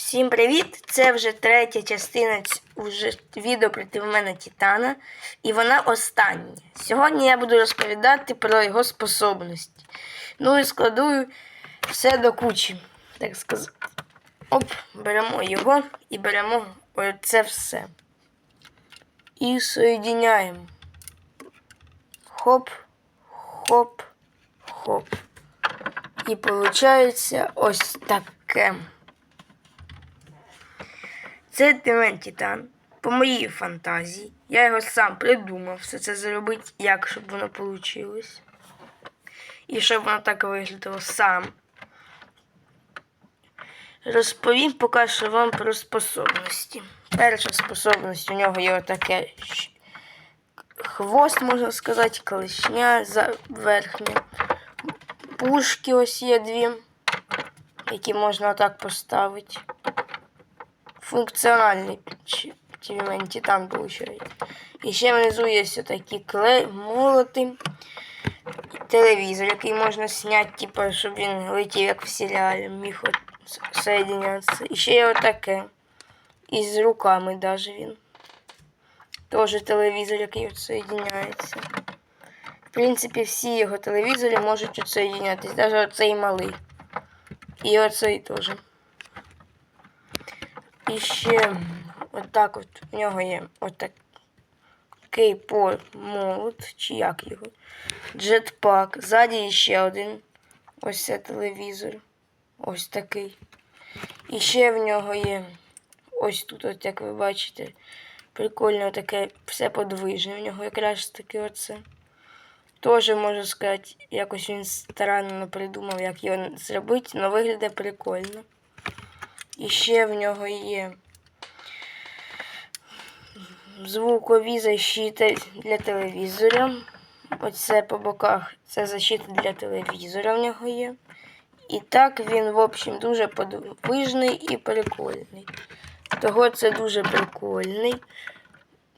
Всім привіт! Це вже третя частина уже відео проти мене Титана. І вона остання. Сьогодні я буду розповідати про його способності. Ну і складую все до кучі, так сказати. Оп, беремо його і беремо оце все. І соєдиняємо. Хоп, хоп, хоп. І виходить ось таке. Це Демен Титан. По моїй фантазії. Я його сам придумав все це зробити, як щоб воно вийшло. І щоб воно так виглядало сам. Розповім поки що вам про способності. Перша способність у нього є отаке хвост, можна сказати, колишня за верхня. Пушки ось є дві, які можна отак поставити функціональний чи- Тівмен Титан виходить. І ще внизу є ось такі клей, молоти, телевізор, який можна зняти, типу, щоб він летів, як в серіалі, міг соєдинятися. І ще є отаке. І з руками навіть він. Теж телевізор, який от соєдиняється. В принципі, всі його телевізори можуть от соєдинятися, навіть оцей малий. І оцей теж. І ще отак от у нього є отакий молот, чи як його. Джетпак. Ззаді ще один. Ось це телевізор. Ось такий. І ще в нього є ось тут, от як ви бачите, прикольно таке все подвижне. В нього якраз таке оце. Теж можу сказати, якось він старанно придумав, як його зробити, але виглядає прикольно. І ще в нього є звукові защити для телевізора. Оце по боках це защита для телевізора в нього є. І так він, в общем, дуже подвижний і прикольний. Того це дуже прикольний.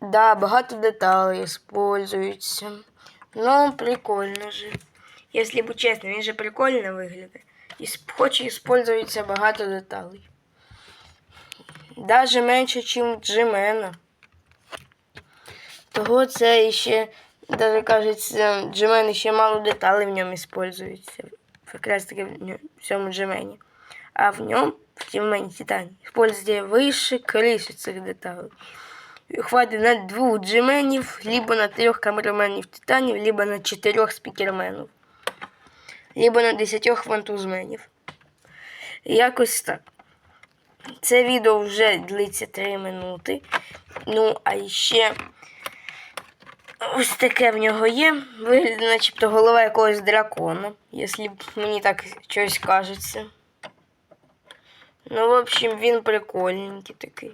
Да, багато деталей використовується. Ну, прикольно же. Якщо б чесно, він же прикольно виглядає. І хоч і багато деталей. Даже менше, ніж Джимена. Того це ще, даже кажеться, Джимен ще мало деталей в ньому використовується. Якраз таки в цьому Джимені. А в ньому, в Тімені Титані, використовує вище криші цих деталей. Хватить на двох джименів, либо на трьох камераменів титанів, либо на чотирьох спікерменів, либо на десятьох вантузменів. Якось так. Це відео вже длиться 3 минути. Ну, а ще ось таке в нього є. Виглядає, начебто голова якогось дракона, якщо мені так щось кажеться. Ну, в общем, він прикольненький такий.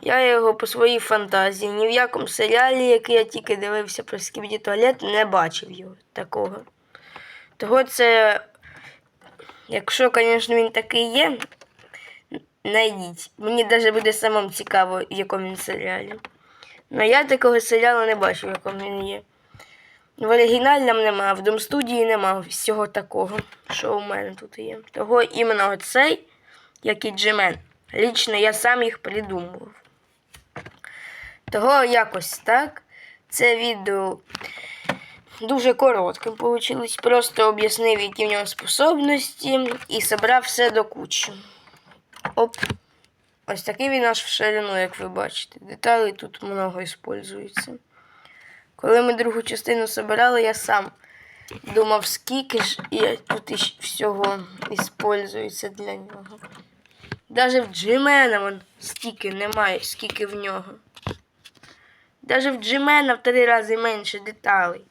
Я його по своїй фантазії. Ні в якому серіалі, який я тільки дивився про скібді туалет, не бачив його такого. Того це, якщо, звісно, він такий є, найдіть. Мені навіть буде самому цікаво, в якому він серіалі. Ну я такого серіалу не бачив, в якому він є. В оригінальному нема, в Домстудії нема всього такого, що у мене тут є. Того іменно оцей, як і Джемен. Лічно я сам їх придумував. Того якось так. Це відео дуже коротким вийшло. Просто об'яснив, які в нього способності, і зібрав все до кучі. Оп. Ось такий він аж в ширину, як ви бачите. Деталей тут много використовується. Коли ми другу частину збирали, я сам думав, скільки ж і тут іщ- всього використовується для нього. Даже в Джимена вон стільки немає, скільки в нього. Даже в Джимена в три рази менше деталей.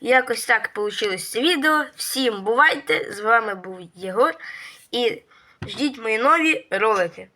Якось так вийшло це відео. Всім бувайте! З вами був Єгор. І ждіть мої нові ролики.